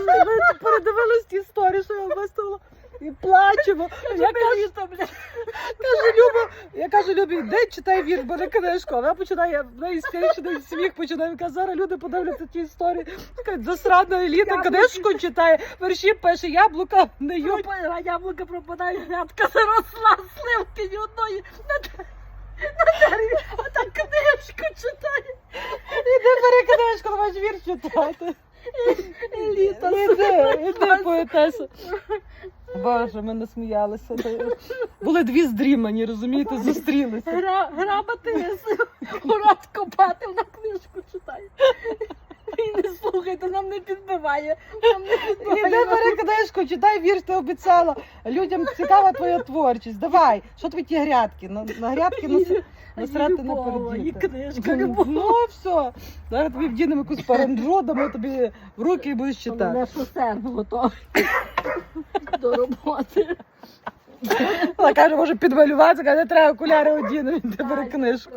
ми передивились ті історії, що я виставила. І плачемо. Я кажу, кажу, Люба, я кажу, Любі, йди читай вірш, бери книжку. Вона починає, в неї істеричний сміх починає. Каже, зараз люди подивляться ті історії. Така засрана еліта, книжку читає, верші пише, яблука не. Пропадає, яблука пропадає, грядка заросла, сливки ні одної на, д- на дереві, а так книжку читає. Іди бери книжку, давай ж вірш читати. Еліта. Іди, іди, поетеса. Боже, ми насміялися. Були дві здрімані, розумієте, зустрілися. Гра, грабати, город копати, вона книжку читає. І не слухайте, нам не підбиває. Нам не Іди підбиває. бери книжку, читай вірш, ти обіцяла. Людям цікава твоя творчість. Давай, що тобі ті грядки? На, на грядки нас, насрати і передіти. книжка, любов. Ну, все. Зараз тобі вдінемо якусь паранджу, дамо тобі в руки і будеш читати. Мене шосер готовий до роботи. Вона каже, може підмалюватися, каже, не треба окуляри одіну, іди бери книжку.